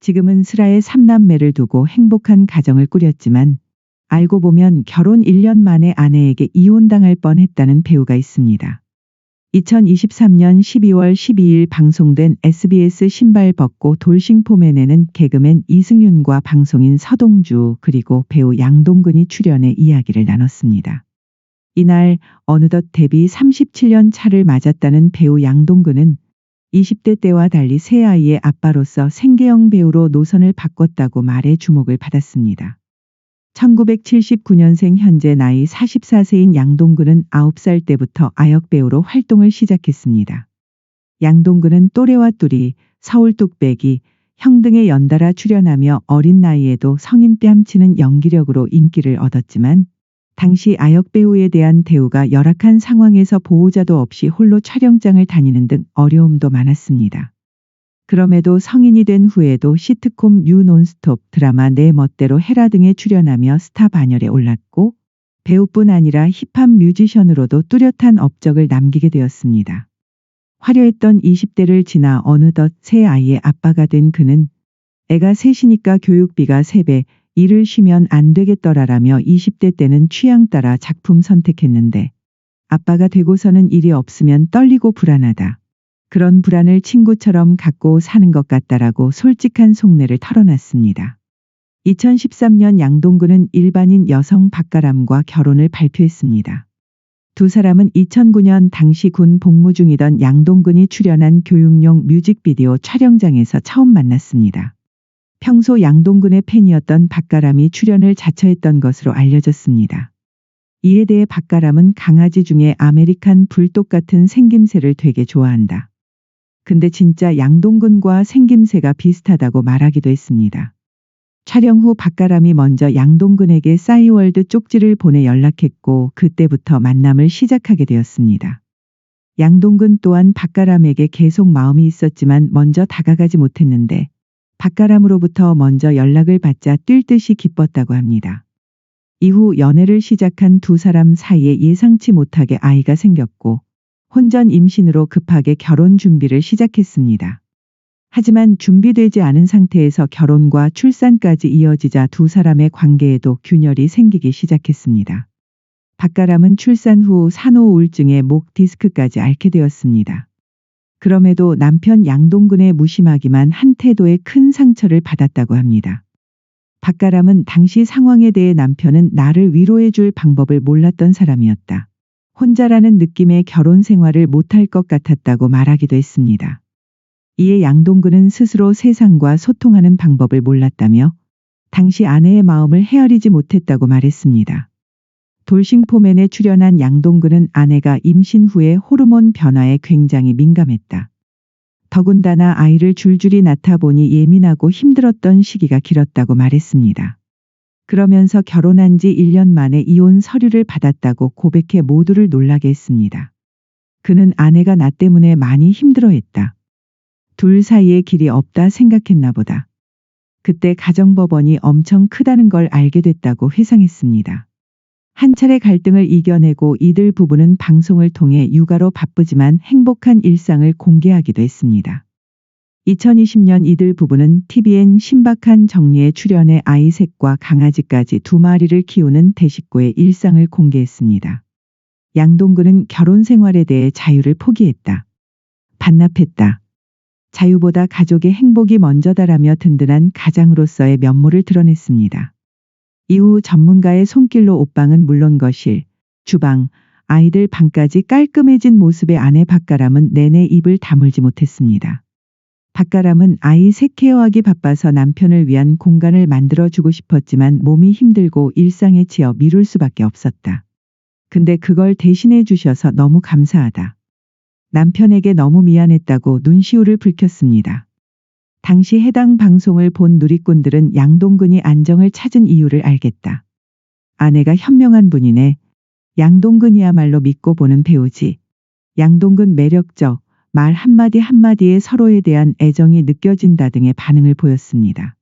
지금은 슬아의 삼남매를 두고 행복한 가정을 꾸렸지만 알고 보면 결혼 1년 만에 아내에게 이혼당할 뻔했다는 배우가 있습니다. 2023년 12월 12일 방송된 SBS 신발 벗고 돌싱포맨에는 개그맨 이승윤과 방송인 서동주 그리고 배우 양동근이 출연해 이야기를 나눴습니다. 이날 어느덧 데뷔 37년 차를 맞았다는 배우 양동근은 20대 때와 달리 새 아이의 아빠로서 생계형 배우로 노선을 바꿨다고 말해 주목을 받았습니다. 1979년생 현재 나이 44세인 양동근은 9살 때부터 아역 배우로 활동을 시작했습니다. 양동근은 또래와 뚜리, 서울 뚝배기, 형 등에 연달아 출연하며 어린 나이에도 성인 뺨치는 연기력으로 인기를 얻었지만 당시 아역 배우에 대한 대우가 열악한 상황에서 보호자도 없이 홀로 촬영장을 다니는 등 어려움도 많았습니다. 그럼에도 성인이 된 후에도 시트콤 뉴 논스톱 드라마 내 멋대로 헤라 등에 출연하며 스타 반열에 올랐고 배우뿐 아니라 힙합 뮤지션으로도 뚜렷한 업적을 남기게 되었습니다. 화려했던 20대를 지나 어느덧 새 아이의 아빠가 된 그는 애가 셋이니까 교육비가 3배, 일을 쉬면 안 되겠더라라며 20대 때는 취향 따라 작품 선택했는데 아빠가 되고서는 일이 없으면 떨리고 불안하다. 그런 불안을 친구처럼 갖고 사는 것 같다라고 솔직한 속내를 털어놨습니다. 2013년 양동근은 일반인 여성 박가람과 결혼을 발표했습니다. 두 사람은 2009년 당시 군 복무 중이던 양동근이 출연한 교육용 뮤직비디오 촬영장에서 처음 만났습니다. 평소 양동근의 팬이었던 박가람이 출연을 자처했던 것으로 알려졌습니다. 이에 대해 박가람은 강아지 중에 아메리칸 불독 같은 생김새를 되게 좋아한다. 근데 진짜 양동근과 생김새가 비슷하다고 말하기도 했습니다. 촬영 후 박가람이 먼저 양동근에게 싸이월드 쪽지를 보내 연락했고 그때부터 만남을 시작하게 되었습니다. 양동근 또한 박가람에게 계속 마음이 있었지만 먼저 다가가지 못했는데 박가람으로부터 먼저 연락을 받자 뛸 듯이 기뻤다고 합니다. 이후 연애를 시작한 두 사람 사이에 예상치 못하게 아이가 생겼고 혼전 임신으로 급하게 결혼 준비를 시작했습니다. 하지만 준비되지 않은 상태에서 결혼과 출산까지 이어지자 두 사람의 관계에도 균열이 생기기 시작했습니다. 박가람은 출산 후 산후 우울증에 목 디스크까지 앓게 되었습니다. 그럼에도 남편 양동근의 무심하기만 한 태도에 큰 상처를 받았다고 합니다. 박가람은 당시 상황에 대해 남편은 나를 위로해 줄 방법을 몰랐던 사람이었다. 혼자라는 느낌의 결혼 생활을 못할 것 같았다고 말하기도 했습니다. 이에 양동근은 스스로 세상과 소통하는 방법을 몰랐다며 당시 아내의 마음을 헤아리지 못했다고 말했습니다. 돌싱포맨에 출연한 양동근은 아내가 임신 후에 호르몬 변화에 굉장히 민감했다. 더군다나 아이를 줄줄이 낳다 보니 예민하고 힘들었던 시기가 길었다고 말했습니다. 그러면서 결혼한 지 1년 만에 이혼 서류를 받았다고 고백해 모두를 놀라게 했습니다. 그는 아내가 나 때문에 많이 힘들어했다. 둘 사이에 길이 없다 생각했나 보다. 그때 가정법원이 엄청 크다는 걸 알게 됐다고 회상했습니다. 한 차례 갈등을 이겨내고 이들 부부는 방송을 통해 육아로 바쁘지만 행복한 일상을 공개하기도 했습니다. 2020년 이들 부부는 TVN 신박한 정리에 출연해 아이 셋과 강아지까지 두 마리를 키우는 대식구의 일상을 공개했습니다. 양동근은 결혼 생활에 대해 자유를 포기했다. 반납했다. 자유보다 가족의 행복이 먼저다라며 든든한 가장으로서의 면모를 드러냈습니다. 이후 전문가의 손길로 옷방은 물론 거실, 주방, 아이들 방까지 깔끔해진 모습의 아내 박가람은 내내 입을 다물지 못했습니다. 박가람은 아이 셋 케어하기 바빠서 남편을 위한 공간을 만들어주고 싶었지만 몸이 힘들고 일상에 치여 미룰 수밖에 없었다. 근데 그걸 대신해 주셔서 너무 감사하다. 남편에게 너무 미안했다고 눈시울을 붉혔습니다. 당시 해당 방송을 본 누리꾼들은 양동근이 안정을 찾은 이유를 알겠다. 아내가 현명한 분이네. 양동근이야말로 믿고 보는 배우지. 양동근 매력적, 말 한마디 한마디에 서로에 대한 애정이 느껴진다 등의 반응을 보였습니다.